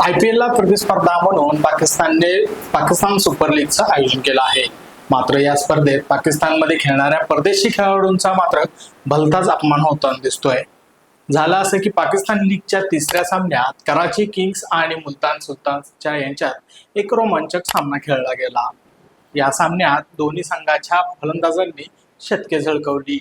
I P एलला प्रतिस्पर्धा म्हणून पाकिस्तानने पाकिस्तान सुपर लीगचं आयोजन केलं आहे. मात्र या स्पर्धेत पाकिस्तानमध्ये खेळणाऱ्या परदेशी खेळाडूंचा मात्र भलताच अपमान होताना दिसतोय. झालं असं की पाकिस्तान लीगच्या तिसऱ्या सामन्यात कराची किंग्स आणि मुलतान सुलतानच्या यांच्यात एक रोमांचक सामना खेळला गेला. या सामन्यात दोन्ही संघाच्या फलंदाजांनी शतके झळकवली.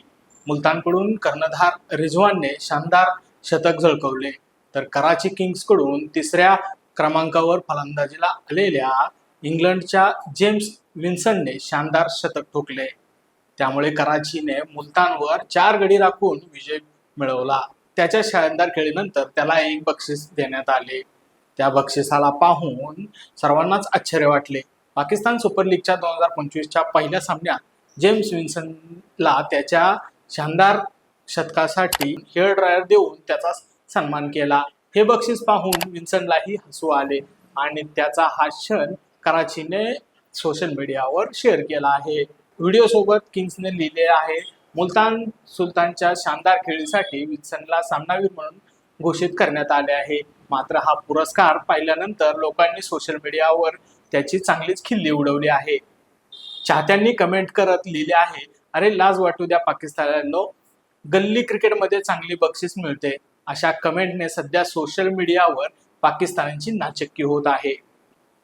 मुलतानकडून कर्णधार रिझवानने शानदार शतक झळकवले. तर कराची किंग्सकडून तिसऱ्या क्रमांकावर फलंदाजीला आलेल्या इंग्लंडच्या जेम्स विन्सनने शानदार शतक ठोकले. त्यामुळे कराचीने मुलतानवर चार गडी राखून विजय मिळवला. त्याच्या शानदार खेळीनंतर त्याला एक बक्षीस देण्यात आले. त्या बक्षिसाला पाहून सर्वांनाच आश्चर्य वाटले. पाकिस्तान सुपर लीगच्या दोन हजार पंचवीसच्या पहिल्या सामन्यात जेम्स विन्सनला त्याच्या शानदार शतकासाठी हेअर ड्रायर देऊन त्याचा सन्मान केला. हे बक्षीस पाहून विन्सनलाही हसू आले आणि त्याचा हा क्षण कराचीने सोशल मीडियावर शेअर केला आहे. व्हिडिओ सोबत किंग्सने लिहिले आहे. मुलतान सुलतानच्या शानदार खेळीसाठी विल्सनला सामनावीर म्हणून घोषित करण्यात आले आहे. मात्र हा पुरस्कार पाहिल्यानंतर लोकांनी सोशल मीडियावर त्याची चांगलीच खिल्ली उडवली आहे. चाहत्यांनी कमेंट करत लिहिले आहे अरे लाज वाटू द्या पाकिस्तानला गल्ली क्रिकेटमध्ये चांगली बक्षीस मिळते. अशा कमेंटने सध्या सोशल मीडियावर पाकिस्तानची नाचक्की होत आहे.